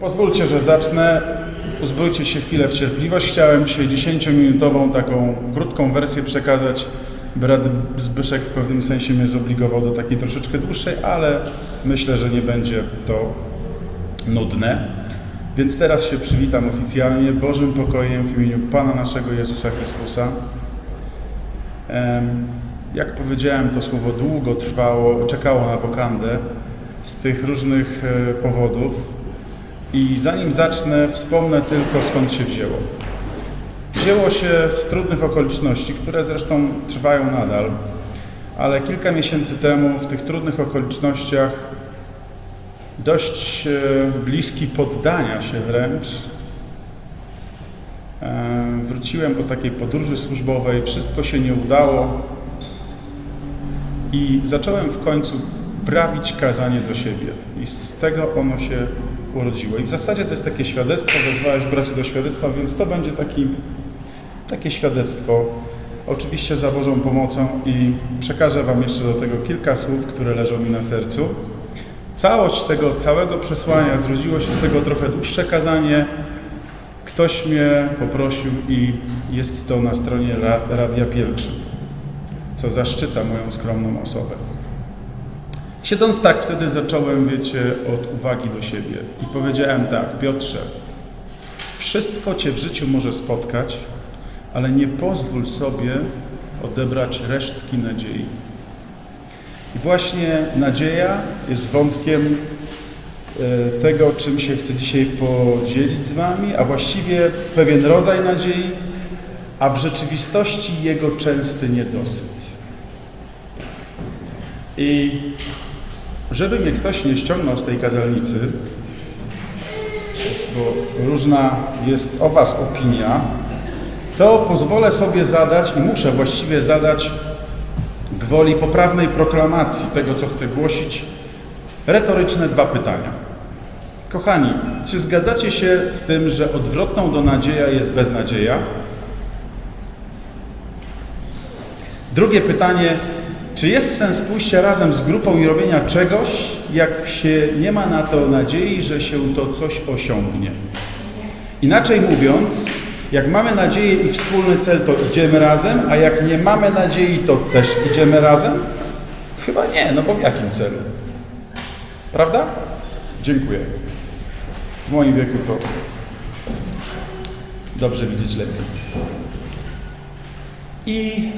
Pozwólcie, że zacznę. Uzbrójcie się chwilę w cierpliwość. Chciałem dzisiaj 10-minutową taką krótką wersję przekazać. Brat Zbyszek w pewnym sensie mnie zobligował do takiej troszeczkę dłuższej, ale myślę, że nie będzie to nudne. Więc teraz się przywitam oficjalnie Bożym pokojem w imieniu Pana naszego Jezusa Chrystusa. Jak powiedziałem, to słowo długo trwało, czekało na wokandę z tych różnych e, powodów. I zanim zacznę, wspomnę tylko skąd się wzięło. Wzięło się z trudnych okoliczności, które zresztą trwają nadal, ale kilka miesięcy temu w tych trudnych okolicznościach dość e, bliski poddania się wręcz. E, Wróciłem po takiej podróży służbowej, wszystko się nie udało i zacząłem w końcu prawić kazanie do siebie. I z tego ono się urodziło. I w zasadzie to jest takie świadectwo, wezwałeś braci do świadectwa, więc to będzie taki, takie świadectwo. Oczywiście za Bożą pomocą i przekażę Wam jeszcze do tego kilka słów, które leżą mi na sercu. Całość tego całego przesłania zrodziło się z tego trochę dłuższe kazanie. Ktoś mnie poprosił i jest to na stronie Ra- Radia Pielgrzym, co zaszczyca moją skromną osobę. Siedząc tak, wtedy zacząłem, wiecie, od uwagi do siebie i powiedziałem tak, Piotrze, wszystko Cię w życiu może spotkać, ale nie pozwól sobie odebrać resztki nadziei. I właśnie nadzieja jest wątkiem e, tego, czym się chcę dzisiaj podzielić z Wami, a właściwie pewien rodzaj nadziei, a w rzeczywistości jego częsty niedosyt. I żeby mnie ktoś nie ściągnął z tej kazalnicy, bo różna jest o Was opinia, to pozwolę sobie zadać i muszę właściwie zadać gwoli poprawnej proklamacji tego, co chcę głosić, retoryczne dwa pytania. Kochani, czy zgadzacie się z tym, że odwrotną do nadzieja jest beznadzieja? Drugie pytanie, czy jest sens pójścia razem z grupą i robienia czegoś, jak się nie ma na to nadziei, że się to coś osiągnie? Inaczej mówiąc, jak mamy nadzieję i wspólny cel, to idziemy razem, a jak nie mamy nadziei, to też idziemy razem? Chyba nie, no bo w jakim celu? Prawda? Dziękuję. W moim wieku to dobrze widzieć lepiej. I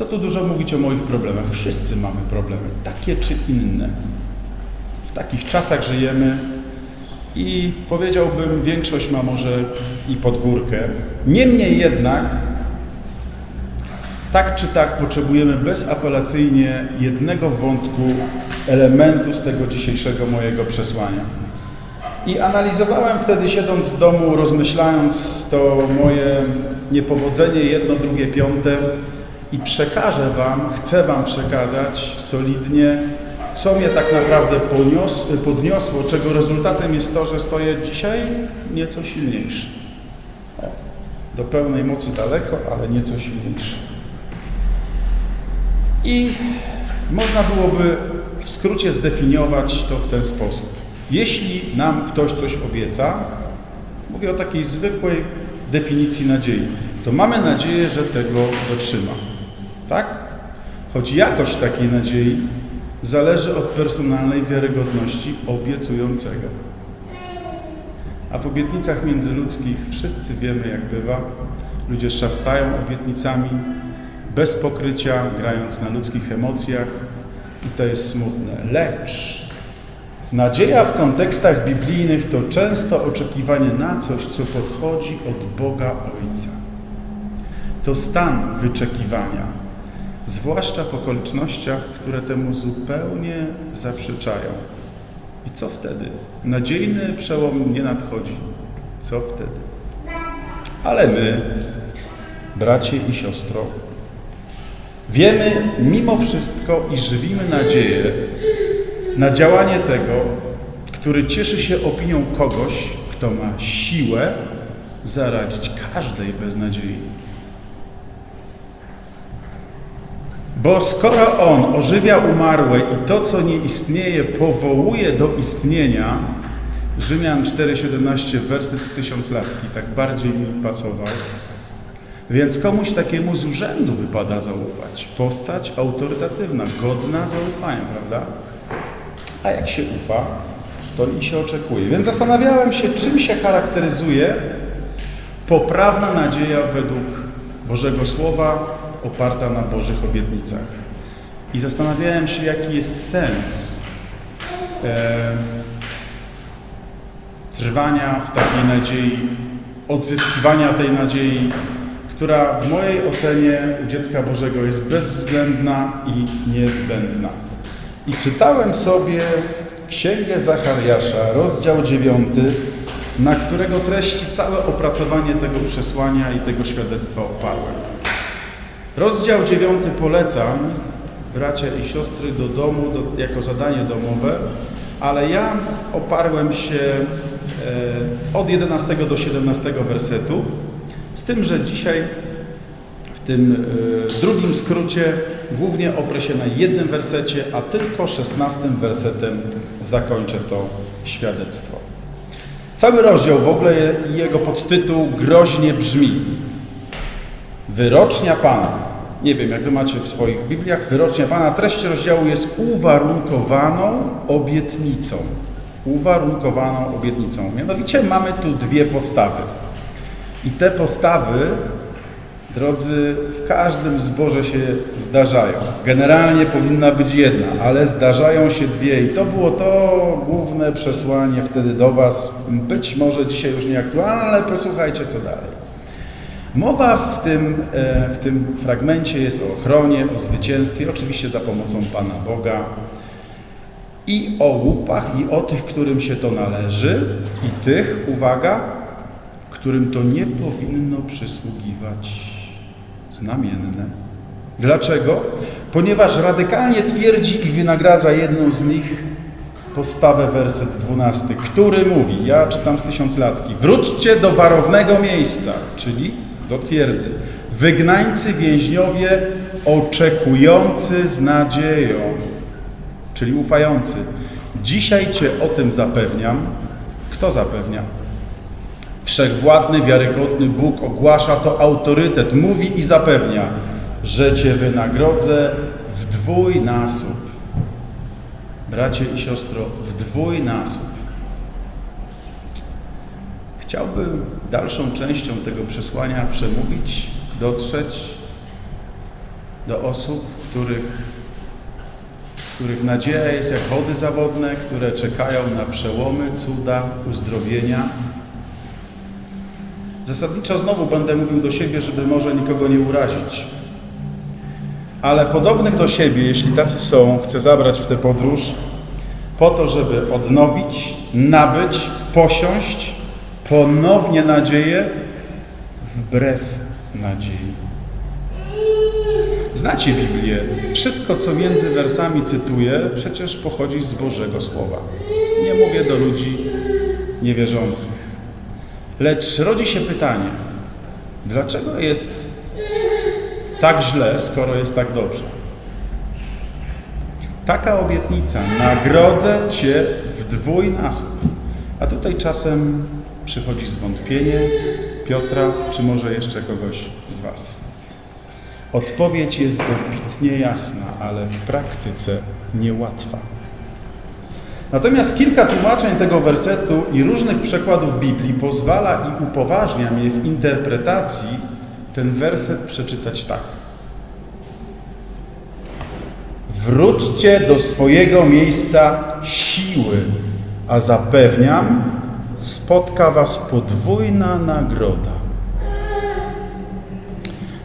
co tu dużo mówić o moich problemach? Wszyscy mamy problemy, takie czy inne. W takich czasach żyjemy i powiedziałbym, większość ma może i pod górkę. Niemniej jednak, tak czy tak, potrzebujemy bezapelacyjnie jednego wątku, elementu z tego dzisiejszego mojego przesłania. I analizowałem wtedy, siedząc w domu, rozmyślając to moje niepowodzenie, jedno, drugie, piąte, i przekażę Wam, chcę Wam przekazać solidnie, co mnie tak naprawdę ponios, podniosło, czego rezultatem jest to, że stoję dzisiaj nieco silniejszy. Do pełnej mocy daleko, ale nieco silniejszy. I można byłoby w skrócie zdefiniować to w ten sposób. Jeśli nam ktoś coś obieca, mówię o takiej zwykłej definicji nadziei, to mamy nadzieję, że tego dotrzyma. Tak? Choć jakość takiej nadziei zależy od personalnej wiarygodności obiecującego. A w obietnicach międzyludzkich wszyscy wiemy, jak bywa. Ludzie szastają obietnicami bez pokrycia, grając na ludzkich emocjach i to jest smutne. Lecz nadzieja w kontekstach biblijnych to często oczekiwanie na coś, co podchodzi od Boga Ojca. To stan wyczekiwania, zwłaszcza w okolicznościach, które temu zupełnie zaprzeczają. I co wtedy? Nadziejny przełom nie nadchodzi. Co wtedy? Ale my, bracie i siostro, wiemy mimo wszystko i żywimy nadzieję na działanie tego, który cieszy się opinią kogoś, kto ma siłę zaradzić każdej beznadziei. Bo skoro On ożywia umarłe i to, co nie istnieje, powołuje do istnienia, Rzymian 4,17, werset z tysiąclatki, tak bardziej mi pasował. Więc komuś takiemu z urzędu wypada zaufać. Postać autorytatywna, godna zaufania, prawda? A jak się ufa, to i się oczekuje. Więc zastanawiałem się, czym się charakteryzuje poprawna nadzieja według Bożego Słowa, oparta na Bożych obietnicach. I zastanawiałem się, jaki jest sens e, trwania w takiej nadziei, odzyskiwania tej nadziei, która w mojej ocenie u dziecka Bożego jest bezwzględna i niezbędna. I czytałem sobie Księgę Zachariasza, rozdział 9, na którego treści całe opracowanie tego przesłania i tego świadectwa oparłem. Rozdział 9 polecam, bracia i siostry, do domu do, jako zadanie domowe, ale ja oparłem się e, od 11 do 17 wersetu, z tym, że dzisiaj w tym e, drugim skrócie głównie oprę się na jednym wersecie, a tylko 16 wersetem zakończę to świadectwo. Cały rozdział w ogóle jego podtytuł groźnie brzmi Wyrocznia Pana. Nie wiem, jak wy macie w swoich Bibliach, wyrocznia Pana. Treść rozdziału jest uwarunkowaną obietnicą. Uwarunkowaną obietnicą. Mianowicie mamy tu dwie postawy. I te postawy, drodzy, w każdym zborze się zdarzają. Generalnie powinna być jedna, ale zdarzają się dwie. I to było to główne przesłanie wtedy do Was. Być może dzisiaj już nieaktualne, ale posłuchajcie, co dalej. Mowa w tym, e, w tym fragmencie jest o ochronie, o zwycięstwie, oczywiście za pomocą Pana Boga i o łupach, i o tych, którym się to należy, i tych, uwaga, którym to nie powinno przysługiwać. Znamienne. Dlaczego? Ponieważ radykalnie twierdzi i wynagradza jedną z nich postawę werset 12, który mówi, ja czytam z tysiąclatki, wróćcie do warownego miejsca, czyli do twierdzy. Wygnańcy więźniowie oczekujący z nadzieją, czyli ufający. Dzisiaj Cię o tym zapewniam. Kto zapewnia? Wszechwładny, wiarygodny Bóg ogłasza to autorytet, mówi i zapewnia, że Cię wynagrodzę w dwójnasób. Bracie i siostro, w dwójnasób. Chciałbym dalszą częścią tego przesłania przemówić, dotrzeć do osób, których, których nadzieja jest jak wody zawodne, które czekają na przełomy, cuda, uzdrowienia. Zasadniczo znowu będę mówił do siebie, żeby może nikogo nie urazić. Ale podobnych do siebie, jeśli tacy są, chcę zabrać w tę podróż po to, żeby odnowić, nabyć, posiąść ponownie nadzieję wbrew nadziei. Znacie Biblię. Wszystko, co między wersami cytuję, przecież pochodzi z Bożego Słowa. Nie mówię do ludzi niewierzących. Lecz rodzi się pytanie, dlaczego jest tak źle, skoro jest tak dobrze? Taka obietnica, nagrodzę Cię w dwójnasób. A tutaj czasem przychodzi zwątpienie Piotra, czy może jeszcze kogoś z Was. Odpowiedź jest dobitnie jasna, ale w praktyce niełatwa. Natomiast kilka tłumaczeń tego wersetu i różnych przekładów Biblii pozwala i upoważnia mnie w interpretacji ten werset przeczytać tak. Wróćcie do swojego miejsca siły, a zapewniam, spotka Was podwójna nagroda.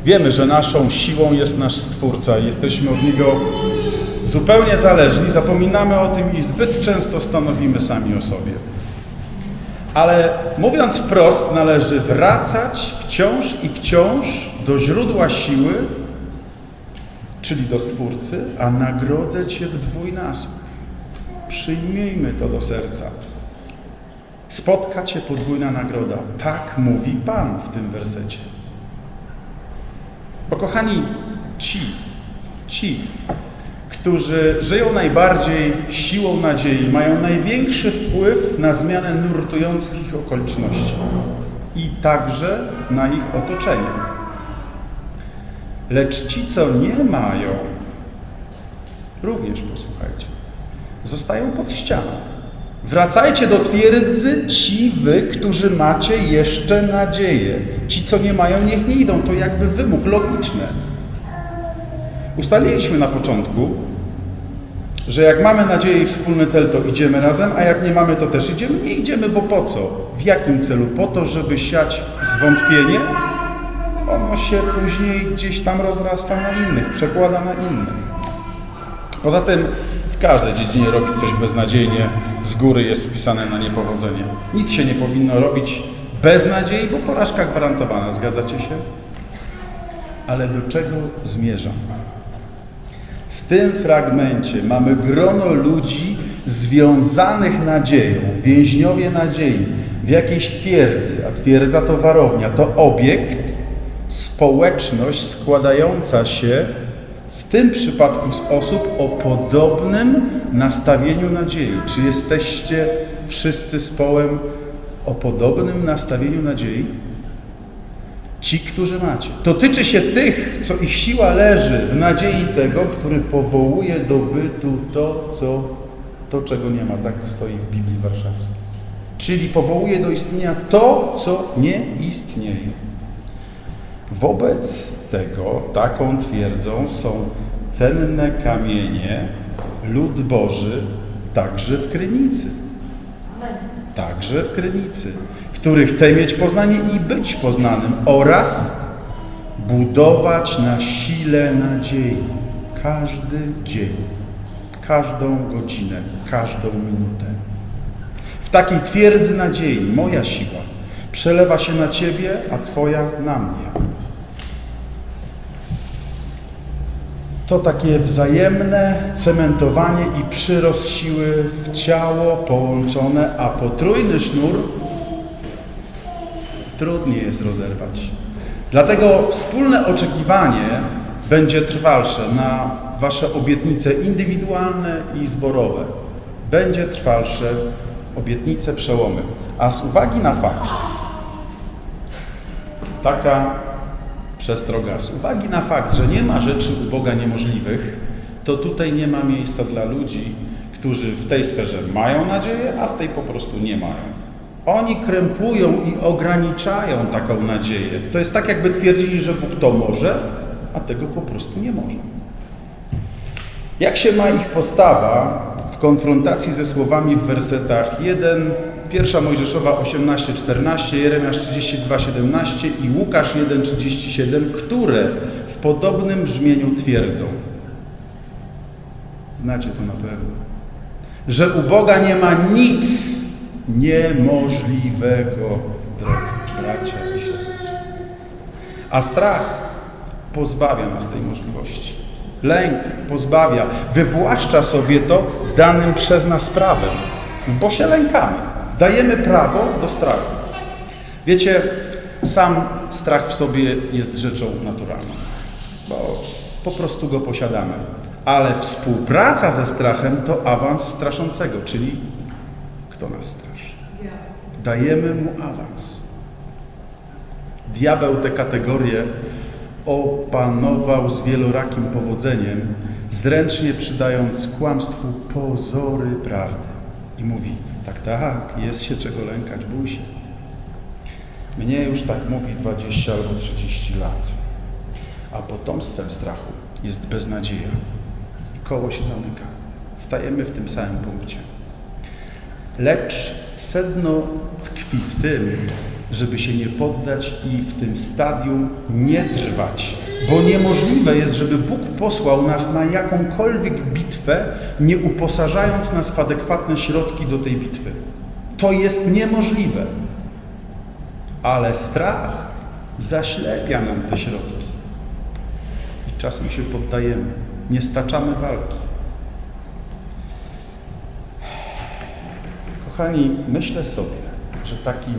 Wiemy, że naszą siłą jest nasz Stwórca jesteśmy od Niego zupełnie zależni. Zapominamy o tym i zbyt często stanowimy sami o sobie. Ale mówiąc wprost, należy wracać wciąż i wciąż do źródła siły, czyli do Stwórcy, a nagrodzę Cię w dwójnasób. Przyjmijmy to do serca. Spotka Cię podwójna nagroda. Tak mówi Pan w tym wersecie. Bo kochani, ci, ci, którzy żyją najbardziej siłą nadziei, mają największy wpływ na zmianę nurtujących okoliczności i także na ich otoczenie. Lecz ci, co nie mają, również posłuchajcie, zostają pod ścianą. Wracajcie do twierdzy ci wy, którzy macie jeszcze nadzieję. Ci, co nie mają, niech nie idą. To jakby wymóg logiczny. Ustaliliśmy na początku, że jak mamy nadzieję i wspólny cel, to idziemy razem, a jak nie mamy, to też idziemy. Nie idziemy, bo po co? W jakim celu? Po to, żeby siać zwątpienie? Ono się później gdzieś tam rozrasta na innych, przekłada na innych. Poza tym w każdej dziedzinie robić coś beznadziejnie z góry jest spisane na niepowodzenie. Nic się nie powinno robić bez nadziei, bo porażka gwarantowana. Zgadzacie się? Ale do czego zmierzam? W tym fragmencie mamy grono ludzi związanych nadzieją, więźniowie nadziei, w jakiejś twierdzy, a twierdza to warownia, to obiekt, społeczność składająca się tym przypadku z osób o podobnym nastawieniu nadziei. Czy jesteście wszyscy z połem o podobnym nastawieniu nadziei? Ci, którzy macie. Dotyczy się tych, co ich siła leży w nadziei tego, który powołuje do bytu to, co, to czego nie ma. Tak stoi w Biblii Warszawskiej. Czyli powołuje do istnienia to, co nie istnieje. Wobec tego taką twierdzą są cenne kamienie, lud Boży, także w Krynicy. Także w Krynicy, który chce mieć poznanie i być poznanym oraz budować na sile nadziei każdy dzień, każdą godzinę, każdą minutę. W takiej twierdzy nadziei moja siła przelewa się na Ciebie, a Twoja na mnie. To takie wzajemne cementowanie i przyrost siły w ciało połączone, a potrójny sznur trudniej jest rozerwać. Dlatego wspólne oczekiwanie będzie trwalsze na Wasze obietnice indywidualne i zborowe. Będzie trwalsze obietnice przełomy. A z uwagi na fakt, taka przestroga, z uwagi na fakt, że nie ma rzeczy u Boga niemożliwych, to tutaj nie ma miejsca dla ludzi, którzy w tej sferze mają nadzieję, a w tej po prostu nie mają. Oni krępują i ograniczają taką nadzieję. To jest tak, jakby twierdzili, że Bóg to może, a tego po prostu nie może. Jak się ma ich postawa w konfrontacji ze słowami w wersetach 1, 1 Mojżeszowa 18:14, Jeremiasz 32:17 i Łukasz 1:37, które w podobnym brzmieniu twierdzą. Znacie to na pewno. Że u Boga nie ma nic niemożliwego, drodzy bracia i siostry. A strach pozbawia nas tej możliwości. Lęk pozbawia, wywłaszcza sobie to danym przez nas prawem, bo się lękamy. Dajemy prawo do strachu. Wiecie, sam strach w sobie jest rzeczą naturalną, bo po prostu go posiadamy. Ale współpraca ze strachem to awans straszącego, czyli kto nas straszy? Dajemy mu awans. Diabeł te kategorie opanował z wielorakim powodzeniem, zręcznie przydając kłamstwu pozory prawdy. I mówi, tak, tak, jest się czego lękać, bój się. Mnie już tak mówi 20 albo 30 lat. A potomstwem strachu jest beznadzieja. I koło się zamyka. Stajemy w tym samym punkcie. Lecz sedno tkwi w tym, żeby się nie poddać i w tym stadium nie trwać. Bo niemożliwe jest, żeby Bóg posłał nas na jakąkolwiek bitwę, nie uposażając nas w adekwatne środki do tej bitwy. To jest niemożliwe. Ale strach zaślepia nam te środki. I czasem się poddajemy, nie staczamy walki. Kochani, myślę sobie, że takim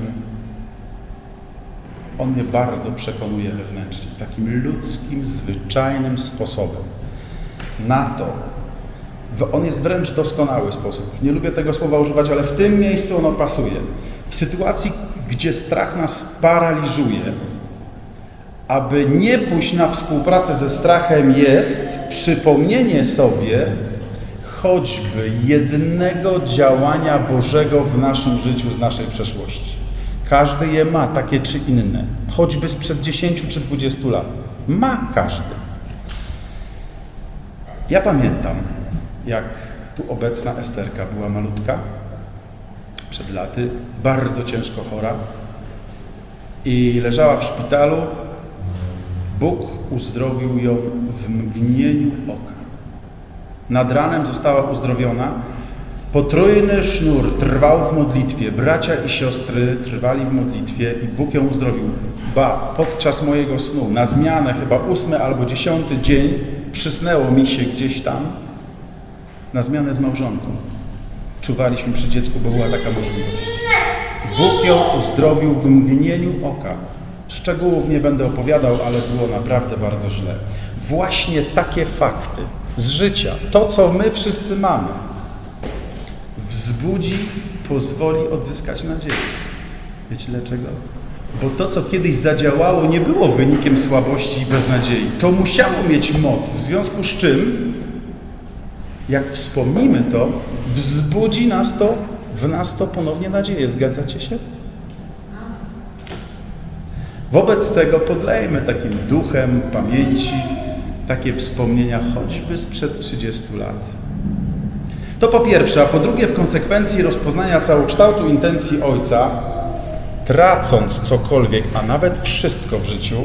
on mnie bardzo przekonuje wewnętrznie, takim ludzkim, zwyczajnym sposobem na to, On jest wręcz doskonały sposób. Nie lubię tego słowa używać, ale w tym miejscu ono pasuje. W sytuacji, gdzie strach nas paraliżuje, aby nie pójść na współpracę ze strachem, jest przypomnienie sobie choćby jednego działania Bożego w naszym życiu z naszej przeszłości. Każdy je ma, takie czy inne, choćby sprzed 10 czy 20 lat. Ma każdy. Ja pamiętam, jak tu obecna Esterka była malutka, przed laty, bardzo ciężko chora i leżała w szpitalu. Bóg uzdrowił ją w mgnieniu oka. Nad ranem została uzdrowiona. Potrójny sznur trwał w modlitwie. Bracia i siostry trwali w modlitwie i Bóg ją uzdrowił. Ba, podczas mojego snu, na zmianę, chyba ósmy albo dziesiąty dzień, przysnęło mi się gdzieś tam na zmianę z małżonką. Czuwaliśmy przy dziecku, bo była taka możliwość. Bóg ją uzdrowił w mgnieniu oka. Szczegółów nie będę opowiadał, ale było naprawdę bardzo źle. Właśnie takie fakty z życia, to co my wszyscy mamy, wzbudzi, pozwoli odzyskać nadzieję. Wiecie dlaczego? Bo to, co kiedyś zadziałało, nie było wynikiem słabości i beznadziei. To musiało mieć moc, w związku z czym, jak wspomnimy to, wzbudzi nas to, w nas to ponownie nadzieję. Zgadzacie się? Wobec tego podlejmy takim duchem pamięci takie wspomnienia choćby sprzed 30 lat. To po pierwsze, a po drugie w konsekwencji rozpoznania całokształtu intencji Ojca, tracąc cokolwiek, a nawet wszystko w życiu,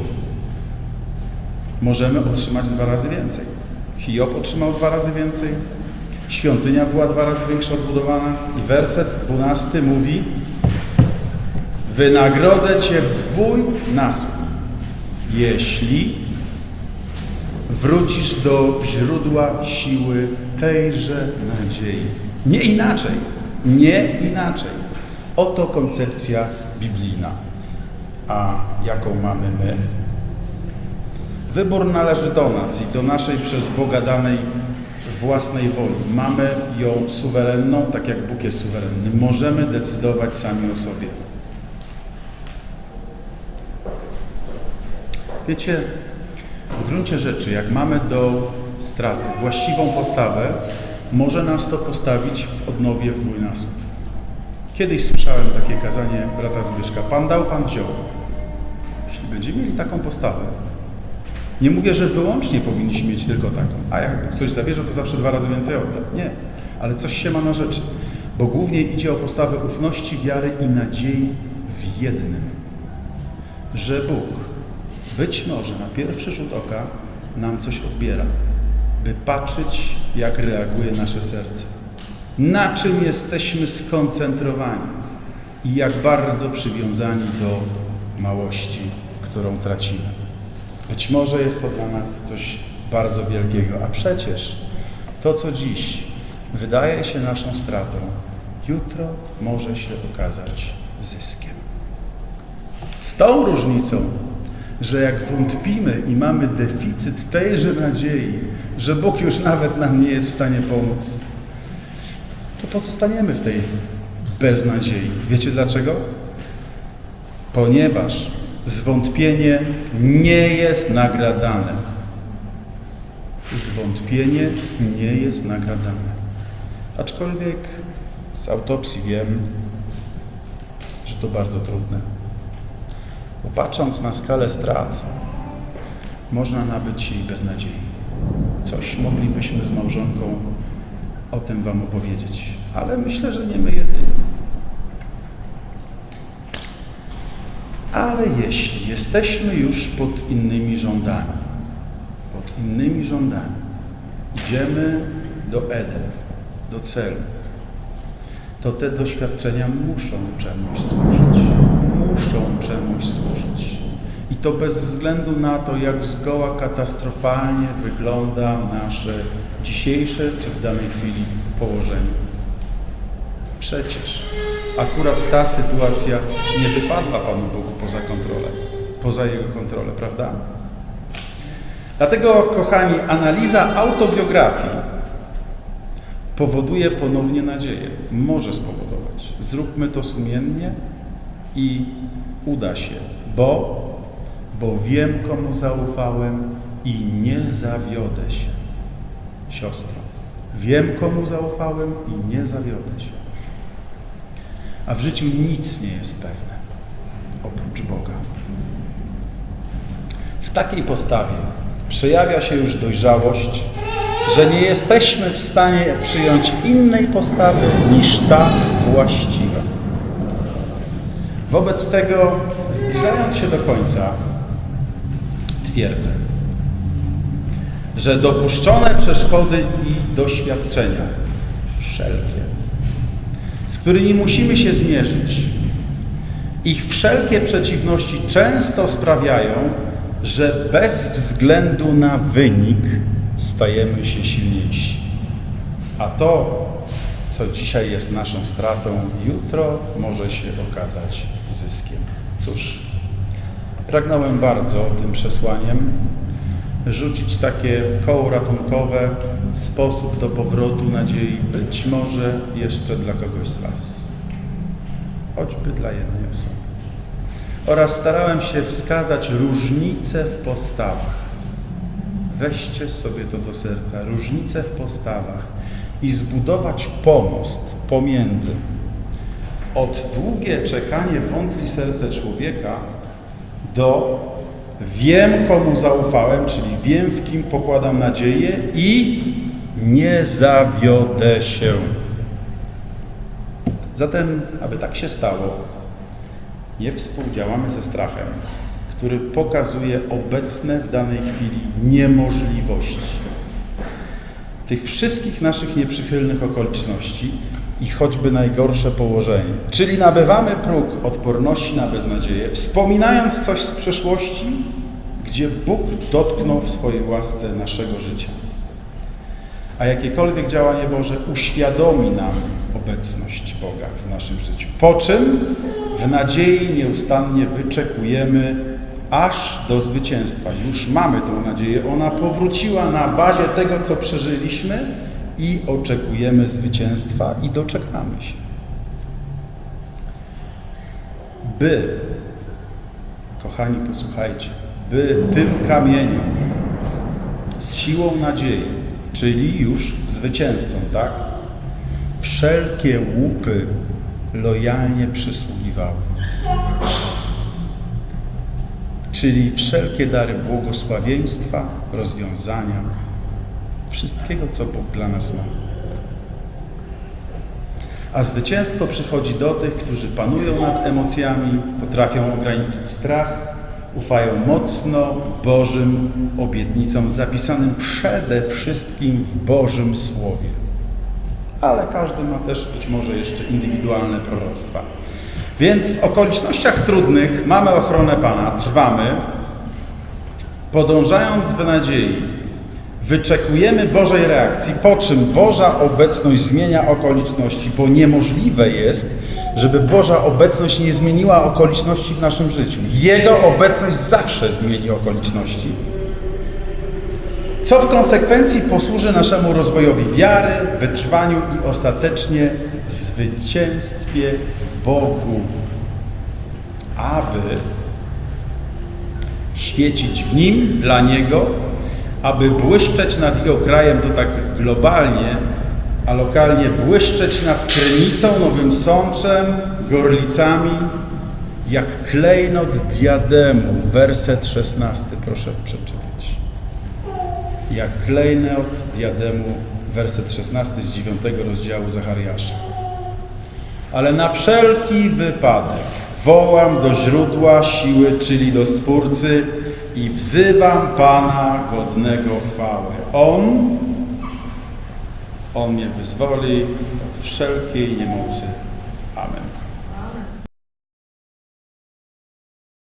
możemy otrzymać dwa razy więcej. Hiob otrzymał dwa razy więcej, świątynia była dwa razy większa odbudowana i werset 12 mówi Wynagrodzę Cię w dwójnasób, jeśli wrócisz do źródła siły tejże nadziei. Nie inaczej, nie inaczej. Oto koncepcja biblijna. A jaką mamy my? Wybór należy do nas i do naszej przez Boga danej własnej woli. Mamy ją suwerenną, tak jak Bóg jest suwerenny. Możemy decydować sami o sobie. Wiecie, gruncie rzeczy, jak mamy do straty właściwą postawę, może nas to postawić w odnowie w dwójnasób. Kiedyś słyszałem takie kazanie brata Zbyszka. Pan dał, Pan wziął. Jeśli będziemy mieli taką postawę, nie mówię, że wyłącznie powinniśmy mieć tylko taką, a jak coś zabierze, to zawsze dwa razy więcej odda. Nie, ale coś się ma na rzeczy, bo głównie idzie o postawę ufności, wiary i nadziei w jednym, że Bóg być może na pierwszy rzut oka nam coś odbiera, by patrzeć, jak reaguje nasze serce, na czym jesteśmy skoncentrowani i jak bardzo przywiązani do małości, którą tracimy. Być może jest to dla nas coś bardzo wielkiego, a przecież to, co dziś wydaje się naszą stratą, jutro może się okazać zyskiem. Z tą różnicą, że jak wątpimy i mamy deficyt tejże nadziei, że Bóg już nawet nam nie jest w stanie pomóc, to pozostaniemy w tej beznadziei. Wiecie dlaczego? Ponieważ zwątpienie nie jest nagradzane. Zwątpienie nie jest nagradzane. Aczkolwiek z autopsji wiem, że to bardzo trudne. Bo patrząc na skalę strat, można nabyć jej beznadziei. Coś moglibyśmy z małżonką o tym Wam opowiedzieć, ale myślę, że nie my jedyni. Ale jeśli jesteśmy już pod innymi rządami, pod innymi rządami, idziemy do Eden, do celu, to te doświadczenia muszą czemuś służyć. Muszą czemuś służyć. I to bez względu na to, jak zgoła katastrofalnie wygląda nasze dzisiejsze czy w danej chwili położenie. Przecież akurat ta sytuacja nie wypadła Panu Bogu poza kontrolę, poza Jego kontrolę, prawda? Dlatego, kochani, analiza autobiografii powoduje ponownie nadzieję. Może spowodować. Zróbmy to sumiennie i uda się, bo, bo wiem, komu zaufałem i nie zawiodę się. Siostro, wiem, komu zaufałem i nie zawiodę się. A w życiu nic nie jest pewne oprócz Boga. W takiej postawie przejawia się już dojrzałość, że nie jesteśmy w stanie przyjąć innej postawy niż ta właściwa. Wobec tego, zbliżając się do końca, twierdzę, że dopuszczone przeszkody i doświadczenia, wszelkie, z którymi musimy się zmierzyć, ich wszelkie przeciwności często sprawiają, że bez względu na wynik stajemy się silniejsi. A to, co dzisiaj jest naszą stratą, jutro może się okazać zyskiem. Cóż, pragnąłem bardzo tym przesłaniem rzucić takie koło ratunkowe, sposób do powrotu nadziei, być może jeszcze dla kogoś z Was, choćby dla jednej osoby. Oraz starałem się wskazać różnice w postawach. Weźcie sobie to do serca, różnice w postawach i zbudować pomost pomiędzy od długie czekanie wątli serce człowieka do wiem, komu zaufałem, czyli wiem, w kim pokładam nadzieję i nie zawiodę się. Zatem, aby tak się stało, nie współdziałamy ze strachem, który pokazuje obecne w danej chwili niemożliwości. Tych wszystkich naszych nieprzychylnych okoliczności i choćby najgorsze położenie. Czyli nabywamy próg odporności na beznadzieję, wspominając coś z przeszłości, gdzie Bóg dotknął w swojej łasce naszego życia. A jakiekolwiek działanie Boże uświadomi nam obecność Boga w naszym życiu. Po czym w nadziei nieustannie wyczekujemy aż do zwycięstwa. Już mamy tę nadzieję. Ona powróciła na bazie tego, co przeżyliśmy i oczekujemy zwycięstwa i doczekamy się. By, kochani, posłuchajcie, by tym kamieniom z siłą nadziei, czyli już zwycięzcą, tak? Wszelkie łupy lojalnie przysługiwały. Czyli wszelkie dary błogosławieństwa, rozwiązania, wszystkiego, co Bóg dla nas ma. A zwycięstwo przychodzi do tych, którzy panują nad emocjami, potrafią ograniczyć strach, ufają mocno Bożym obietnicom zapisanym przede wszystkim w Bożym Słowie. Ale każdy ma też być może jeszcze indywidualne proroctwa. Więc w okolicznościach trudnych mamy ochronę Pana, trwamy, podążając w nadziei, wyczekujemy Bożej reakcji, po czym Boża obecność zmienia okoliczności, bo niemożliwe jest, żeby Boża obecność nie zmieniła okoliczności w naszym życiu. Jego obecność zawsze zmieni okoliczności, co w konsekwencji posłuży naszemu rozwojowi wiary, wytrwaniu i ostatecznie zwycięstwie w Bogu, aby świecić w Nim, dla Niego, aby błyszczeć nad Jego krajem, to tak globalnie, a lokalnie błyszczeć nad Krynicą, Nowym Sączem, Gorlicami, jak klejnot diademu. Werset 16, proszę przeczytać. Jak klejnot diademu, werset 16 z 9 rozdziału Zachariasza. Ale na wszelki wypadek wołam do źródła siły, czyli do Stwórcy i wzywam Pana godnego chwały. On, On mnie wyzwoli od wszelkiej niemocy